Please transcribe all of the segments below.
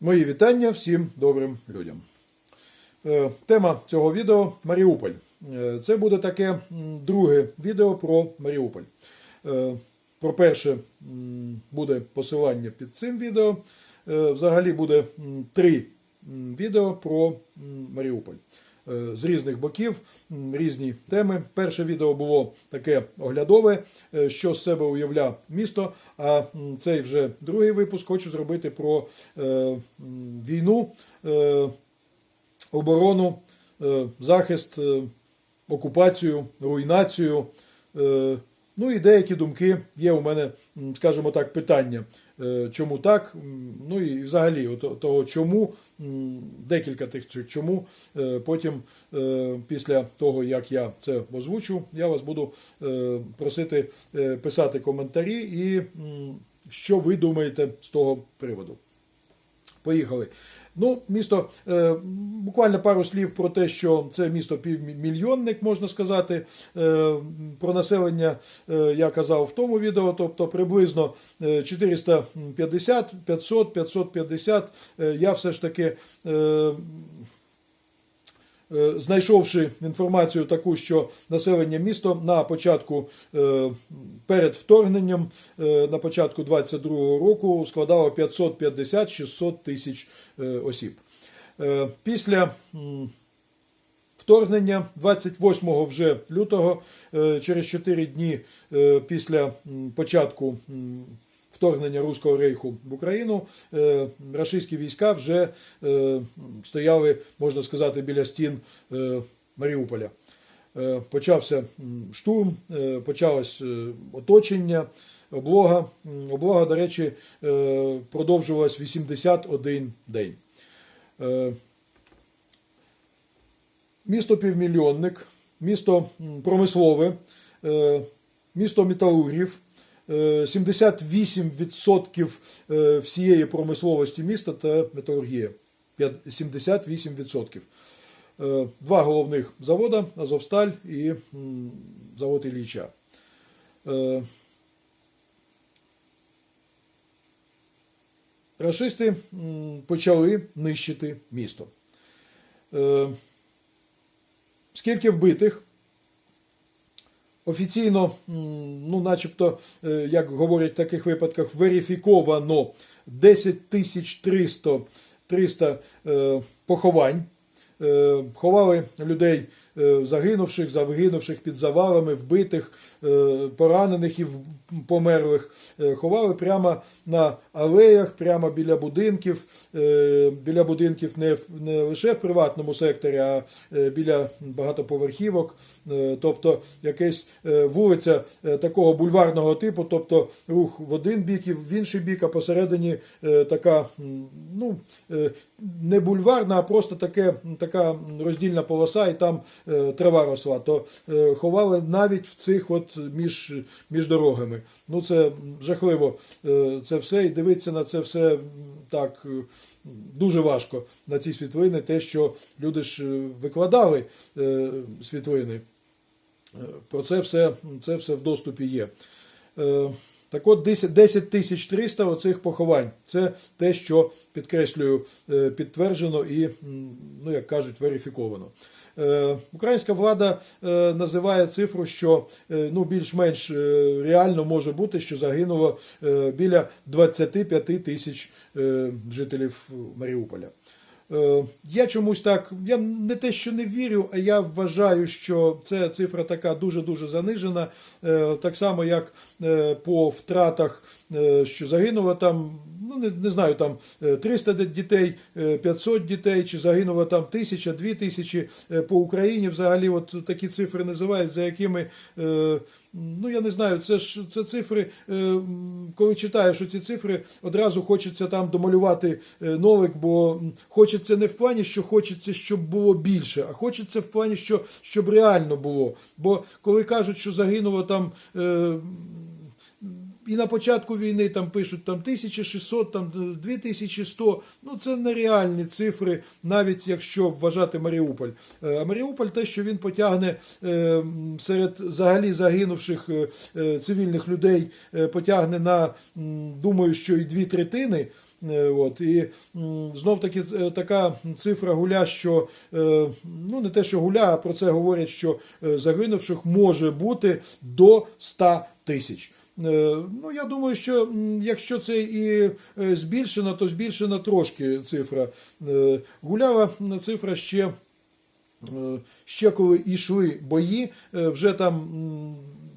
Мої вітання всім добрим людям. Е, Тема цього відео Маріуполь. Е, Це буде таке друге відео про Маріуполь. Е, Про перше буде посилання під цим відео. Взагалі буде три відео про Маріуполь. Е, З різних боків, різні теми. Перше відео було таке оглядове, е, що з себе уявляв місто. А цей вже другий випуск хочу зробити про е, війну, оборону, захист, окупацію, руйнацію. Ну і деякі думки є у мене, скажімо так, питання. Е, Чому так? Ну і взагалі, того чому, декілька тих чому. Е, Потім, е, після того, як я це озвучу, я вас буду просити писати коментарі і що ви думаєте з того приводу. Поїхали. Ну, місто е, буквально пару слів про те, що це місто півмільйонник, можна сказати. Е, про населення е, я казав в тому відео, тобто приблизно е, 450, 500, 550. Е, я все ж таки. Е, знайшовши інформацію таку, що населення міста на початку е, перед вторгненням е, на початку 22-го року складало 550-600 тисяч е, осіб. Е, Після вторгнення 28 вже лютого, е, через 4 дні е, після початку вторгнення Руського рейху в Україну, е, рашистські війська вже е, стояли, можна сказати, біля стін е, Маріуполя. Почався штурм, почалось оточення, облога. Облога, до речі, продовжувалась 81 день. Місто півмільйонник, місто промислове, місто металургів. Е, 78% е, всієї промисловості міста та металургія. 78%. Е, Два головних завода Азовсталь і завод Ілліча. Е, Рашисти почали нищити місто. Е, Скільки вбитих? Офіційно, ну, начебто, е, як говорять в таких випадках, верифіковано 10 тисяч 300, 300 е, поховань. Е, Ховали людей загинувших, загинувших під завалами, вбитих, е, поранених і померлих. Е, Ховали прямо на алеях, прямо біля будинків. Е, Біля будинків не, в- не лише в приватному секторі, а е, біля багатоповерхівок. Е, Тобто якась е, вулиця е, такого бульварного типу, тобто рух в один бік і в інший бік, а посередині е, така, ну, е, не бульварна, а просто таке, така роздільна полоса, і там е, трава росла. То е, ховали навіть в цих от між, між дорогами. Ну це жахливо е, це все, і дивитися на це все так. е, Дуже важко на ці світлини, те, що люди ж е, викладали е, світлини. Е, Про це все, це все в доступі є. Е, Так от 10 10 тисяч 300 оцих поховань. Це те, що підкреслюю, е, підтверджено і, ну як кажуть, верифіковано. Е, Українська влада е, називає цифру, що е, ну, більш-менш реально може бути, що загинуло біля 25 тисяч жителів Маріуполя. Я чомусь так, я не те, що не вірю, а я вважаю, що це цифра така дуже-дуже занижена. Так само, як по втратах, що загинуло там, ну не, не знаю, там е, 300 дітей, е, 500 дітей, чи загинуло там тисяча, дві тисячі Е, по Україні. Взагалі, от такі цифри називають, за якими. е, Ну, я не знаю, це ж це цифри. е, Коли читаєш ці цифри, одразу хочеться там домалювати е, нолик, бо хочеться не в плані, що хочеться, щоб було більше, а хочеться в плані, що щоб реально було. Бо коли кажуть, що загинуло там. Е, і на початку війни там пишуть там 1600, там 2100. Ну це нереальні цифри, навіть якщо вважати Маріуполь. Е, А Маріуполь те, що він потягне е, серед взагалі загинувших е, е, цивільних людей, е, потягне на думаю, що і дві третини. Е, От, і знов таки е, така цифра гуля, що е, ну не те, що гуля, а про це говорять, що е, загинувших може бути до 100 тисяч. Е, Ну, я думаю, що якщо це і збільшена, збільшено, то збільшена трошки цифра. Е, Гулява цифра ще, е, ще коли йшли бої, е, вже там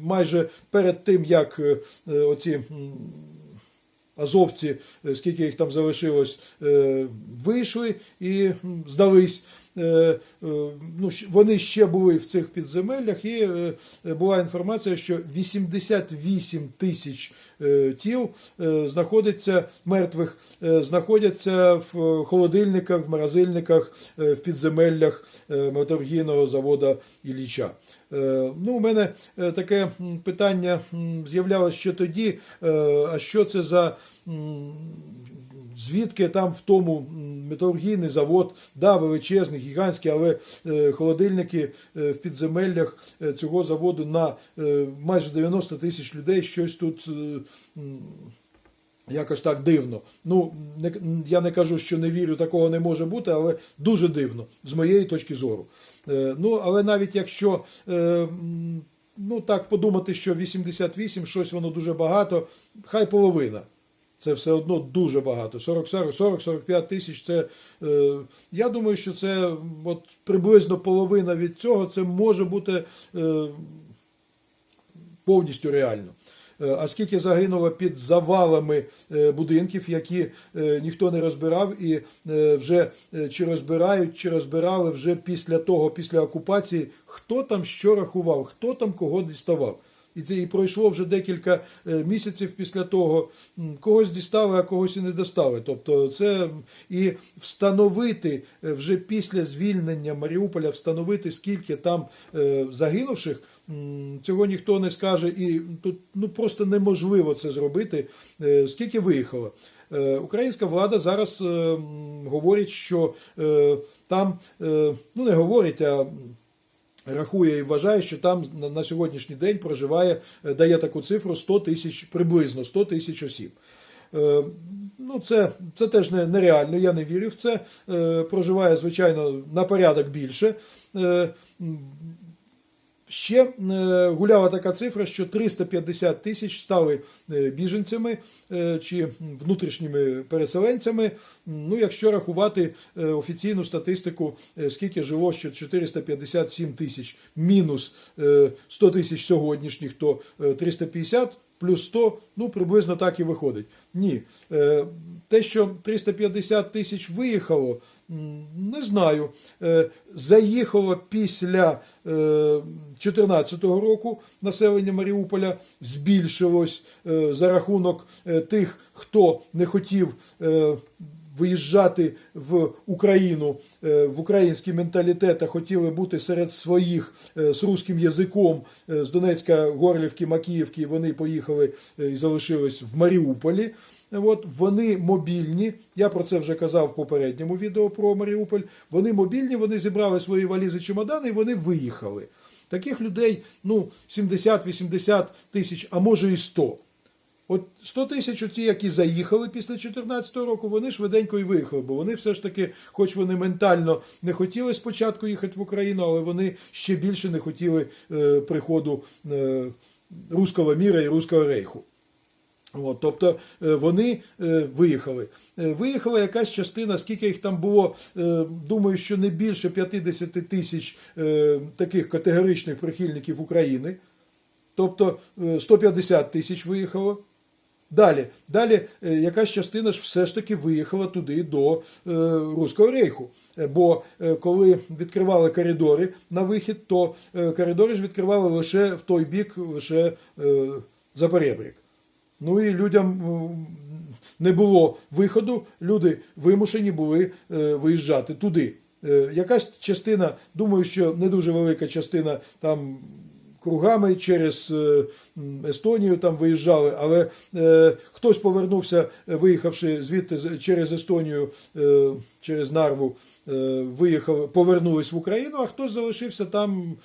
майже перед тим, як е, е, оці. Азовці, е, скільки їх там залишилось, е, вийшли і здались. Е, Ну, вони ще були в цих підземеллях, і була інформація, що 88 тисяч тіл знаходиться мертвих, знаходяться в холодильниках, в морозильниках, в підземеллях металургійного заводу Ілліча. Е, Ну, у мене е, таке питання з'являлося ще тоді. е, А що це за звідки там в тому металургійний завод, да, величезний, гігантський, але холодильники в підземеллях цього заводу на майже 90 тисяч людей щось тут. Якось так дивно. Ну, не, я не кажу, що не вірю, такого не може бути, але дуже дивно, з моєї точки зору. Е, ну, але навіть якщо е, ну, так подумати, що 88 щось воно дуже багато, хай половина. Це все одно дуже багато. 40-45 тисяч. Це, е, я думаю, що це от, приблизно половина від цього це може бути е, повністю реально. Е, А скільки загинуло під завалами е, будинків, які е, ніхто не розбирав, і вже чи розбирають, чи розбирали вже після того, після окупації, хто там що рахував, хто там кого діставав. І це і пройшло вже декілька місяців після того. Когось дістали, а когось і не достали. Тобто, це і встановити вже після звільнення Маріуполя, встановити скільки там загинувших. Цього ніхто не скаже, і тут ну просто неможливо це зробити. Е, Скільки виїхало? Е, Українська влада зараз е, говорить, що там ну не говорить, а рахує і вважає, що там на, сьогоднішній день проживає, дає таку цифру 100 тисяч, приблизно 100 тисяч осіб. Ну, це, це теж не, нереально, я не вірю в це. Проживає, звичайно, на порядок більше. Ще е, гуляла така цифра, що 350 тисяч стали е, біженцями е, чи внутрішніми переселенцями. Ну, якщо рахувати офіційну статистику, скільки жило, що 457 тисяч мінус е, 100 тисяч сьогоднішніх, то е, 350 плюс 100, ну приблизно так і виходить. Ні. Е, Те, що 350 тисяч виїхало, не знаю. Е, Заїхало після 2014 року населення Маріуполя збільшилось е, за рахунок е, тих, хто не хотів. Виїжджати в Україну е, в український менталітет, а хотіли бути серед своїх е, з русським язиком е, з Донецька, Горлівки, Макіївки. Вони поїхали і залишились в Маріуполі. От вони мобільні. Я про це вже казав в попередньому відео про Маріуполь. Вони мобільні, вони зібрали свої валізи чемодани і вони виїхали. Таких людей ну 70-80 тисяч, а може і 100. От 100 тисяч оті, які заїхали після 2014 року, вони швиденько і виїхали, бо вони все ж таки, хоч вони ментально не хотіли спочатку їхати в Україну, але вони ще більше не хотіли е, приходу е, руського міра і руського рейху. От, тобто е, вони е, виїхали. Е, Виїхала якась частина, скільки їх там було, думаю, що не більше 50 тисяч таких категоричних прихильників України. Тобто е, 150 тисяч виїхало. Далі, далі е, якась частина ж все ж таки виїхала туди до е, Руського рейху. Е, Бо е, коли відкривали коридори на вихід, то е, коридори ж відкривали лише в той бік, лише е, за перебрік. Ну і людям не було виходу, люди вимушені були е, виїжджати туди. Е, Якась частина, думаю, що не дуже велика частина там кругами через е, Естонію там виїжджали, але е, хтось повернувся, е, виїхавши звідти через Естонію, через Нарву, виїхав, повернулись в Україну, а хтось залишився там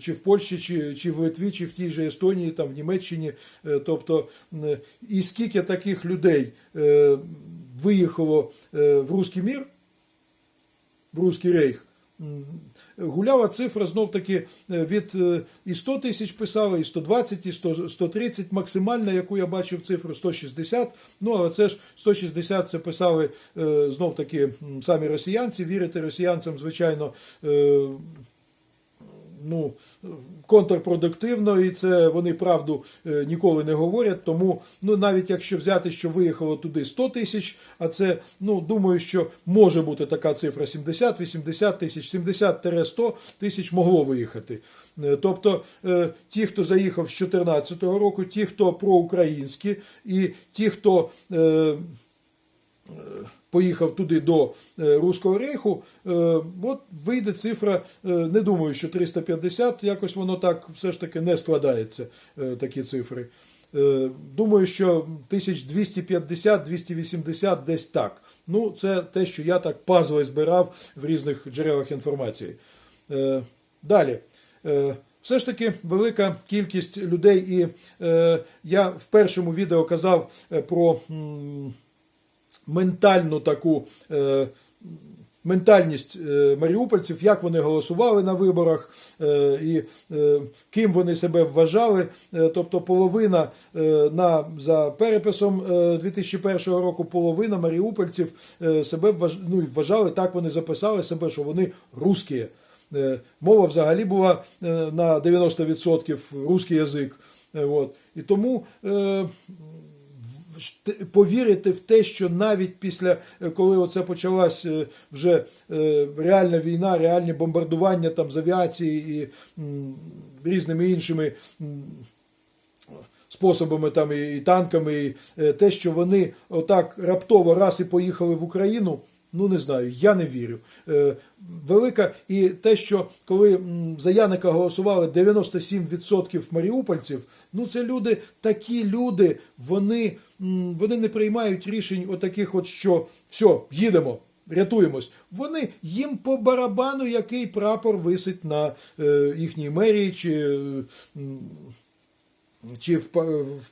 чи в Польщі, чи, чи в Литві, чи в тій же Естонії, там в Німеччині. Тобто, і скільки таких людей виїхало в Руський мір, в Руський рейх, гуляла цифра знов таки е, від е, і 100 тисяч писали, і 120, і 100, 130, максимальна, яку я бачив цифру 160. Ну, але це ж 160 це писали е, знов таки самі росіянці. Вірити росіянцям, звичайно. Ну, контрпродуктивно, і це вони правду е, ніколи не говорять. Тому, ну навіть якщо взяти, що виїхало туди 100 тисяч, а це, ну думаю, що може бути така цифра 70-80 тисяч, 70-100 тисяч могло виїхати. Е, Тобто е, ті, хто заїхав з 2014 року, ті, хто проукраїнські, і ті, хто. е, поїхав туди до е, Руського рейху, е, от вийде цифра, е, не думаю, що 350, якось воно так все ж таки не складається, такі цифри. Думаю, що 1250-280 десь так. Ну, це те, що я так пазли збирав в різних джерелах інформації. Далі. Все ж таки велика кількість людей, і я в першому відео казав про ментальну таку е, ментальність е, маріупольців, як вони голосували на виборах е, і е, ким вони себе вважали. Е, тобто половина е, на, за переписом е, 2001 року, половина маріупольців е, себе вваж, ну, вважали, так вони записали себе, що вони русські. Е, Мова взагалі була е, на 90% русський язик. Е, От. І тому е, повірити в те, що навіть після, е, коли оце почалась е, вже е, реальна війна, реальні бомбардування там з авіації і різними іншими способами там і, танками, і те, що вони отак раптово раз і поїхали в Україну. Ну, не знаю, я не вірю. Е, велика і те, що коли за Яника голосували 97% маріупольців, ну це люди, такі люди, вони, вони не приймають рішень отаких, от що все, їдемо. Рятуємось. Вони їм по барабану, який прапор висить на е, їхній мерії чи е, чи в,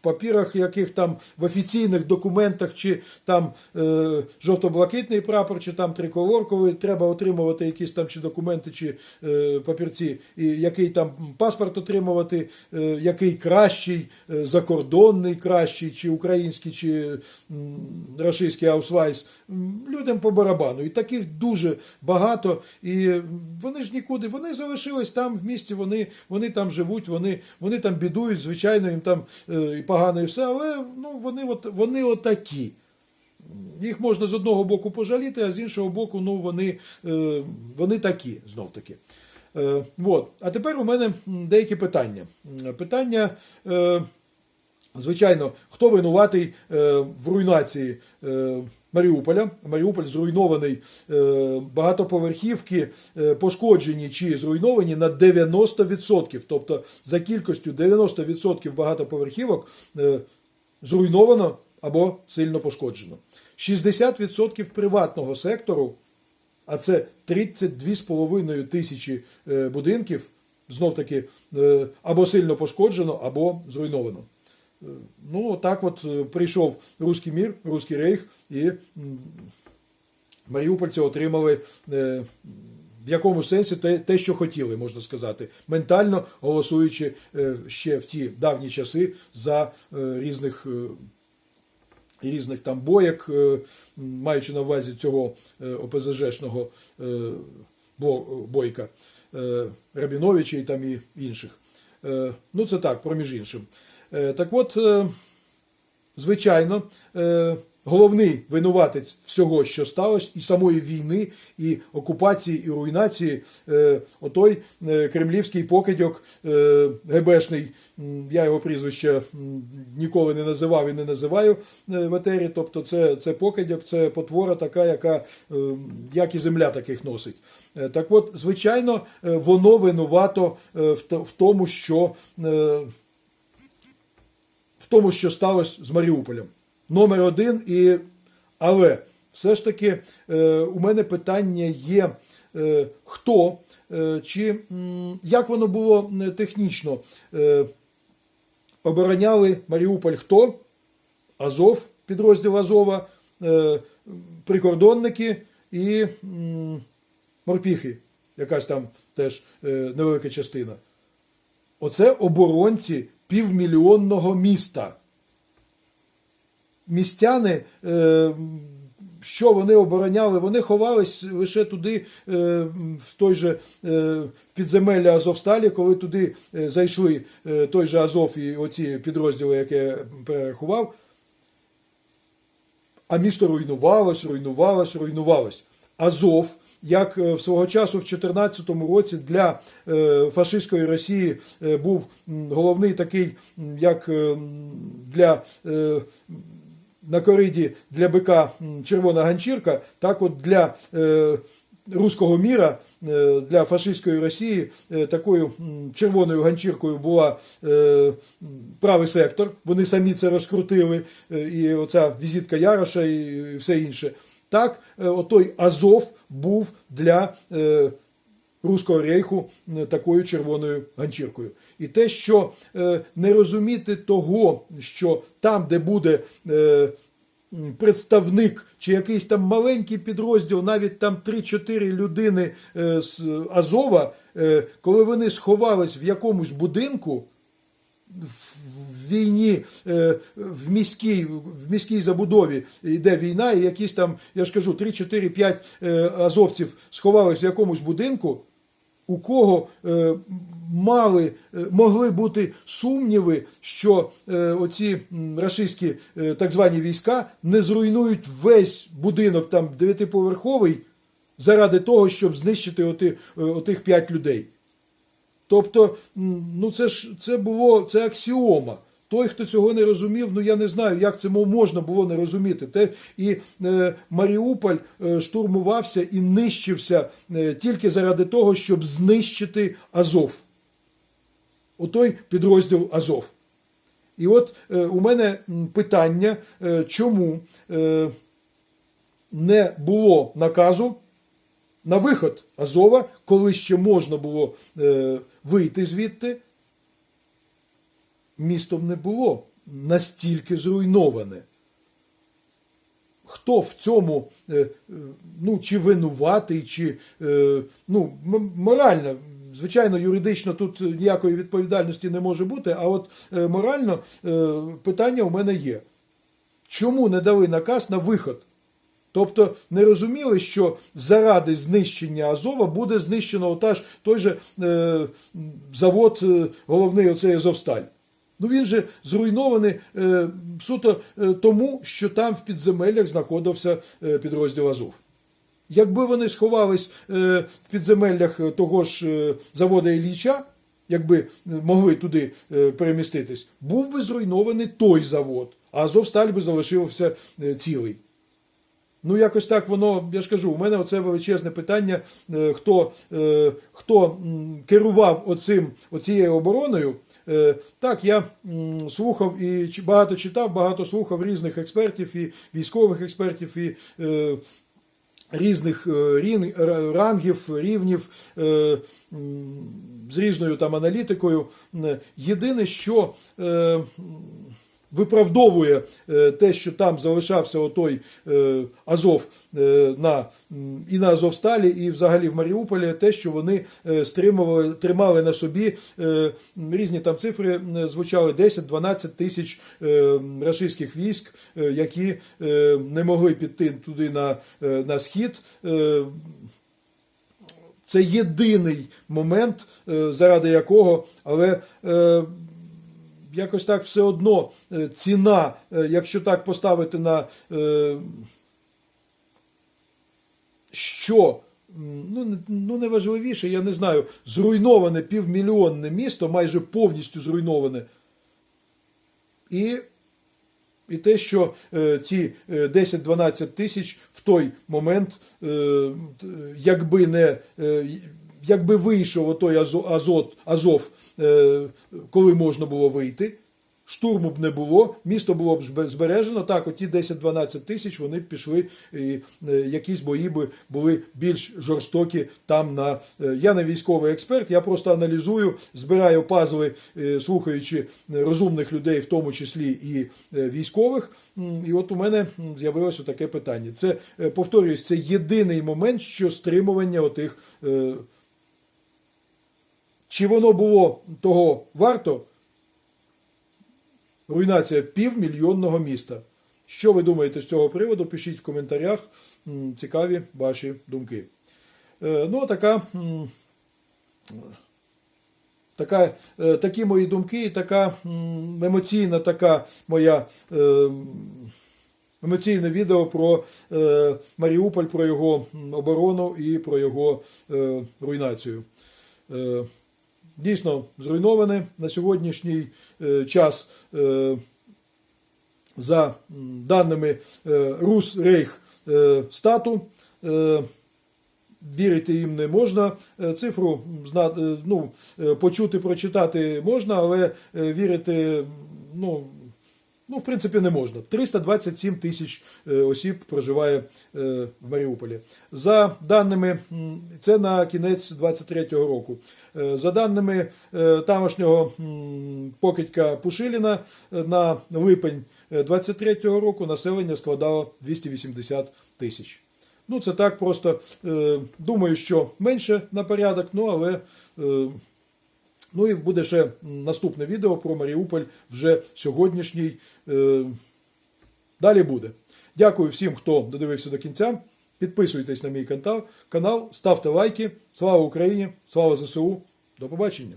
папірах, яких там в офіційних документах, чи там е, жовто-блакитний прапор, чи там триколор, коли треба отримувати якісь там чи документи, чи е, папірці, і який там паспорт отримувати, е, який кращий, е, закордонний кращий, чи український, чи м, російський аусвайс. Людям по барабану. І таких дуже багато. І вони ж нікуди, вони залишились там в місті, вони, вони там живуть, вони, вони там бідують, звичайно, їм там е, і погано і все, але ну, вони, от, вони отакі. Їх можна з одного боку пожаліти, а з іншого боку, ну, вони, е, вони такі, знов таки. Е, вот. А тепер у мене деякі питання. Питання. Звичайно, хто винуватий в руйнації Маріуполя? Маріуполь зруйнований, е, багатоповерхівки е, пошкоджені чи зруйновані на 90%. Тобто за кількістю 90% багатоповерхівок е, зруйновано або сильно пошкоджено. 60% приватного сектору, а це 32,5 тисячі будинків, знов таки або сильно пошкоджено, або зруйновано. Ну, так от е, прийшов Руський мір, Руський рейх, і маріупольці отримали е, в якому сенсі те, те, що хотіли, можна сказати, ментально голосуючи е, ще в ті давні часи за різних. різних там боєк, е, маючи на увазі цього ОПЗЖшного бойка Рабіновича і там і інших. Ну, це так, проміж іншим. Е, Так от, е, звичайно, е, головний винуватець всього, що сталося, і самої війни, і окупації, і руйнації, отой кремлівський покидьок ГБшний, я його прізвище ніколи не називав і не називаю в етері, тобто це, це покидьок, це потвора така, яка як і земля таких носить. Так от, звичайно, воно винувато в тому, що в тому, що сталося з Маріуполем. Номер один. І... Але все ж таки е, у мене питання є, е, хто е, чи як воно було технічно. Обороняли Маріуполь хто? Азов, підрозділ Азова, прикордонники і морпіхи, якась там теж невелика частина. Оце оборонці півмільйонного міста. Містяни, е, що вони обороняли, вони ховались лише туди, е, в той же е, підземелля Азовсталі, коли туди зайшли той же Азов і оці підрозділи, які я перерахував. А місто руйнувалось, руйнувалось, руйнувалось. Азов, як е, свого часу в 2014 році для е, фашистської Росії е, був головний такий, як для на кориді для бика червона ганчірка, так от для руського міра, для фашистської Росії такою червоною ганчіркою була правий сектор. Вони самі це розкрутили, і оця візитка Яроша і все інше. Так, е, отой Азов був для е, Руського рейху такою червоною ганчіркою. І те, що е, не розуміти того, що там, де буде представник чи якийсь там маленький підрозділ, навіть там 3-4 людини з Азова, коли вони сховались в якомусь будинку, в війні е, в міській, в міській забудові йде війна, і якісь там, я ж кажу, 3-4-5 е, азовців сховались в якомусь будинку, у кого е, мали, могли бути сумніви, що оці рашистські так звані війська не зруйнують весь будинок там дев'ятиповерховий заради того, щоб знищити оти, е, отих 5 людей. Тобто, ну це ж це було це аксіома. Той, хто цього не розумів, ну я не знаю, як це можна було не розуміти. Те, і е, Маріуполь е, штурмувався і нищився е, тільки заради того, щоб знищити Азов. Отой підрозділ Азов. І от е, у мене питання, е, чому е, не було наказу на виход Азова, коли ще можна було е, вийти звідти, містом не було настільки зруйноване. Хто в цьому, е, е, ну, чи винуватий, чи е, ну, морально, звичайно, юридично тут ніякої відповідальності не може бути, а от морально питання у мене є. Чому не дали наказ на виход? Тобто не розуміли, що заради знищення Азова буде знищено отаж той же е, завод, е, головний оцей Азовсталь. Ну він же зруйнований е, суто е, тому, що там в підземеллях знаходився е, підрозділ Азов. Якби вони сховались е, в підземеллях того ж е, завода Ілліча, якби могли туди е, переміститись, був би зруйнований той завод, а Азовсталь би залишився е, цілий. Ну, якось так воно, я ж кажу, у мене оце величезне питання, е, хто, е, хто керував оцим, оцією обороною. Е, Так, я слухав і багато читав, багато слухав різних експертів, і військових експертів, і різних рангів, рівнів з різною там аналітикою. Єдине, що виправдовує е, те, що там залишався отой е, Азов е, на, і на Азовсталі, і взагалі в Маріуполі, те, що вони стримували, тримали на собі різні там цифри звучали 10-12 тисяч рашистських військ, які не могли піти туди на, на схід. Це єдиний момент, заради якого, але якось так все одно е, ціна, е, якщо так поставити на е, що. Ну, не- ну, найважливіше, я не знаю, зруйноване півмільйонне місто, майже повністю зруйноване. І, і те, що е, ці е, 10-12 тисяч в той момент, е, якби не е, якби вийшов отой Азо- Азот, Азов, е, коли можна було вийти, штурму б не було, місто було б збережено. Так, оті 10-12 тисяч вони б пішли, і е, якісь бої би були більш жорстокі там на. е, Я не військовий експерт, я просто аналізую, збираю пазли, слухаючи розумних людей, в тому числі і військових. І от у мене з'явилося таке питання. Це, повторюсь, це єдиний момент, що стримування отих. Чи воно було того варто? Руйнація півмільйонного міста. Що ви думаєте з цього приводу? Пишіть в коментарях. Цікаві ваші думки. Е, Ну, така, така, е, такі мої думки, така емоційна така моя. е, Емоційне відео про Маріуполь, про його оборону і про його руйнацію. Дійсно зруйноване на сьогоднішній е, час. Е, за даними е, Рус Рейх стату. Вірити їм не можна. Цифру ну, почути, прочитати можна, але вірити, ну, ну, в принципі, не можна. 327 тисяч е, осіб проживає е, в Маріуполі. За даними, це на кінець 23-го року. Е, За даними тамошнього покидька Пушиліна, на липень 23-го року населення складало 280 тисяч. Ну, це так просто. Думаю, що менше на порядок, ну але. Ну і буде ще наступне відео про Маріуполь вже сьогоднішній. Е, Далі буде. Дякую всім, хто додивився до кінця. Підписуйтесь на мій канал, ставте лайки. Слава Україні! Слава ЗСУ! До побачення!